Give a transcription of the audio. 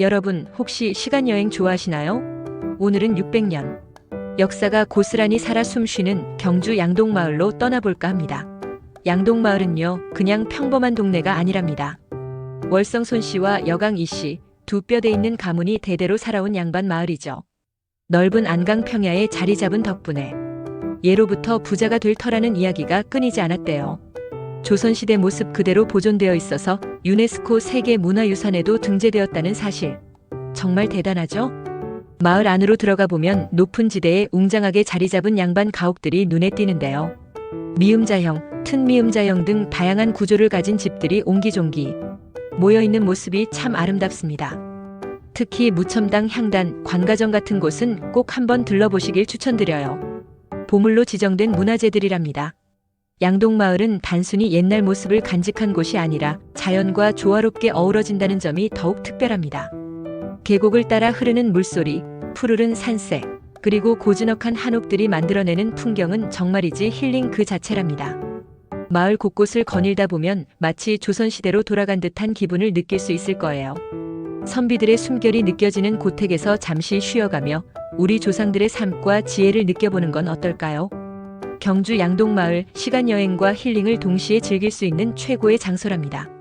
여러분, 혹시 시간여행 좋아하시나요? 오늘은 600년. 역사가 고스란히 살아 숨쉬는 경주 양동마을로 떠나볼까 합니다. 양동마을은요, 그냥 평범한 동네가 아니랍니다. 월성 손 씨와 여강 이 씨, 두 뼈대 있는 가문이 대대로 살아온 양반 마을이죠. 넓은 안강 평야에 자리 잡은 덕분에 예로부터 부자가 될 터라는 이야기가 끊이지 않았대요. 조선시대 모습 그대로 보존되어 있어서 유네스코 세계문화유산에도 등재되었다는 사실. 정말 대단하죠? 마을 안으로 들어가 보면 높은 지대에 웅장하게 자리 잡은 양반 가옥들이 눈에 띄는데요. 미음자형, 튼미음자형 등 다양한 구조를 가진 집들이 옹기종기 모여 있는 모습이 참 아름답습니다. 특히 무첨당 향단, 관가정 같은 곳은 꼭 한번 들러보시길 추천드려요. 보물로 지정된 문화재들이랍니다. 양동마을은 단순히 옛날 모습을 간직한 곳이 아니라 자연과 조화롭게 어우러진다는 점이 더욱 특별합니다. 계곡을 따라 흐르는 물소리, 푸르른 산색, 그리고 고즈넉한 한옥들이 만들어내는 풍경은 정말이지 힐링 그 자체랍니다. 마을 곳곳을 거닐다 보면 마치 조선시대로 돌아간 듯한 기분을 느낄 수 있을 거예요. 선비들의 숨결이 느껴지는 고택에서 잠시 쉬어가며 우리 조상들의 삶과 지혜를 느껴보는 건 어떨까요? 경주 양동마을 시간 여행과 힐링을 동시에 즐길 수 있는 최고의 장소랍니다.